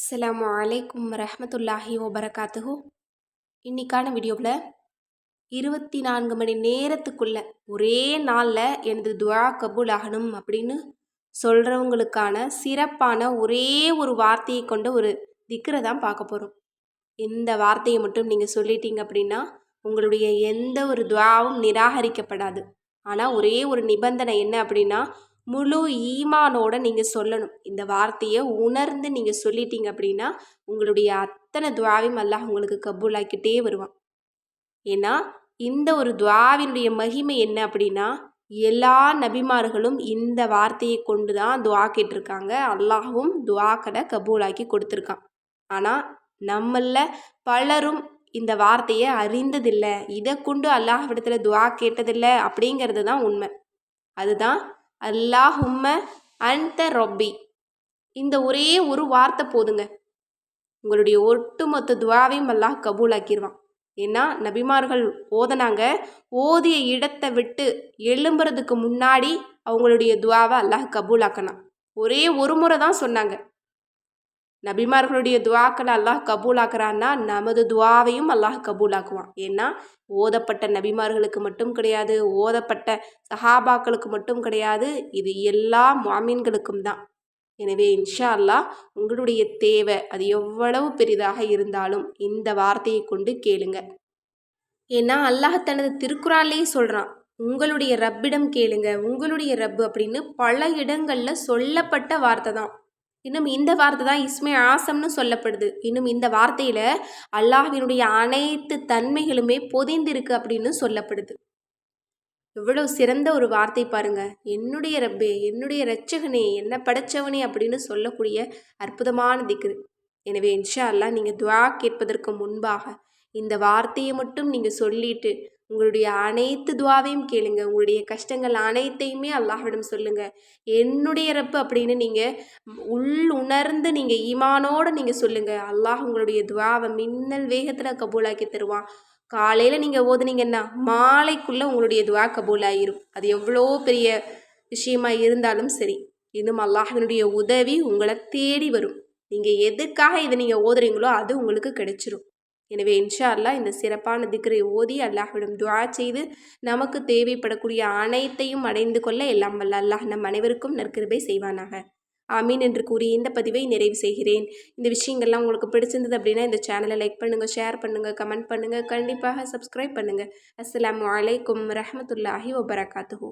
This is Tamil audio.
அஸ்லாம் அலைக்கும் ரஹமத்துல்லாஹி வபரகாத்துஹு. இன்னைக்கான வீடியோவில் இருபத்தி நான்கு மணி நேரத்துக்குள்ள ஒரே நாளில் எனது துவா கபூல் ஆகணும் அப்படின்னு சொல்கிறவங்களுக்கான சிறப்பான ஒரே ஒரு வார்த்தையை கொண்ட ஒரு திக்கரை தான் பார்க்க போகிறோம் இந்த வார்த்தையை மட்டும் நீங்கள் சொல்லிட்டீங்க அப்படின்னா உங்களுடைய எந்த ஒரு துவாவும் நிராகரிக்கப்படாது. ஆனால் ஒரே ஒரு நிபந்தனை என்ன அப்படின்னா முழு ஈமானோட நீங்கள் சொல்லணும். இந்த வார்த்தையை உணர்ந்து நீங்கள் சொல்லிட்டீங்க அப்படின்னா உங்களுடைய அத்தனை துவாவையும் அல்லாஹ் உங்களுக்கு கபூலாக்கிட்டே வருவான். ஏன்னா இந்த ஒரு துவாவினுடைய மகிமை என்ன அப்படின்னா எல்லா நபிமார்களும் இந்த வார்த்தையை கொண்டு தான் துவா கேட்டிருக்காங்க. அல்லாஹும் துவாக்கடை கபூலாக்கி கொடுத்துருக்கான். ஆனால் நம்மளில் பலரும் இந்த வார்த்தையை அறிந்ததில்லை. இதை கொண்டு அல்லாஹ் விடத்தில் துவா கேட்டதில்லை அப்படிங்கிறது தான் உண்மை. அதுதான் அல்லாஹும்ம அன்த ரொப்பி. இந்த ஒரே ஒரு வார்த்தை போதுங்க. உங்களுடைய ஒட்டுமொத்த துவாவையும் அல்லாஹ் கபூலாக்கிடுவான் ஏன்னா நபிமார்கள் ஓதனாங்க ஓதிய இடத்தை விட்டு எழும்புறதுக்கு முன்னாடி அவங்களுடைய துவாவை அல்லாஹ் கபூலாக்கணும் ஒரே ஒரு முறை தான் சொன்னாங்க. நபிமார்களுடைய துவாக்களை அல்லாஹ் கபூலாக்குறான்னா நமது துவாவையும் அல்லாஹ் கபூலாக்குவான். ஏன்னா ஓதப்பட்ட நபிமார்களுக்கு மட்டும் கிடையாது ஓதப்பட்ட சஹாபாக்களுக்கு மட்டும் கிடையாது இது எல்லா மாமீன்களுக்கும் தான். எனவே இன்ஷா அல்லாஹ் உங்களுடைய தேவை அது எவ்வளவு பெரிதாக இருந்தாலும் இந்த வார்த்தையை கொண்டு கேளுங்க. ஏன்னா அல்லாஹ் தனது திருக்குறாலே சொல்கிறான் உங்களுடைய ரப்பிடம் கேளுங்க உங்களுடைய ரப்பு அப்படின்னு பல இடங்களில் சொல்லப்பட்ட வார்த்தை தான். இன்னும் இந்த வார்த்தை தான் இஸ்மே ஆசம்னு சொல்லப்படுது. இன்னும் இந்த வார்த்தையில் அல்லாஹினுடைய அனைத்து தன்மைகளுமே பொதிந்திருக்கு அப்படின்னு சொல்லப்படுது. எவ்வளோ சிறந்த ஒரு வார்த்தை பாருங்க. என்னுடைய ரப்பே என்னுடைய ரச்சகனே என்ன படைச்சவனே அப்படின்னு சொல்லக்கூடிய அற்புதமான திக்ரு. எனவே இன்ஷா அல்லா நீங்கள் துவா கேட்பதற்கு முன்பாக இந்த வார்த்தையை மட்டும் நீங்கள் சொல்லிட்டு உங்களுடைய அனைத்து துவாவையும் கேளுங்க. உங்களுடைய கஷ்டங்கள் அனைத்தையுமே அல்லாஹ்விடம் சொல்லுங்க. என்னுடைய ரப்பு அப்படின்னு நீங்கள் உள் உணர்ந்து நீங்கள் ஈமானோடு நீங்கள் சொல்லுங்கள் அல்லாஹ் உங்களுடைய துவாவை மின்னல் வேகத்தில் கபூலாக்கி தருவான். காலையில் நீங்கள் ஓதுனீங்கன்னா மாலைக்குள்ளே உங்களுடைய துவா கபூலாயிரும். அது எவ்வளோ பெரிய விஷயமா இருந்தாலும் சரி. இன்னும் அல்லாஹினுடைய உதவி உங்களை தேடி வரும். நீங்கள் எதுக்காக இதை நீங்கள் ஓதுறீங்களோ அது உங்களுக்கு கிடைச்சிரும். எனவே இன்ஷா அல்லாஹ் இந்த சிறப்பான திக்ரை ஓதி அல்லாஹ்விடம் துவா செய்து நமக்கு தேவைப்படக்கூடிய அனைத்தையும் அடைந்து கொள்ள எல்லாம் வல்ல அல்லாஹ் நம் அனைவருக்கும் நற்கிருபை செய்வானாக. ஆமீன் என்று கூறி இந்த பதிவை நிறைவு செய்கிறேன். இந்த விஷயங்கள்லாம் உங்களுக்கு பிடிச்சிருந்தது அப்படின்னா இந்த சேனலை லைக் பண்ணுங்கள் ஷேர் பண்ணுங்கள் கமெண்ட் பண்ணுங்கள் கண்டிப்பாக சப்ஸ்கிரைப் பண்ணுங்கள் அஸ்லாம் வலைக்கம் ரஹமத்துல்லாஹி வபரகாத்துஹூ.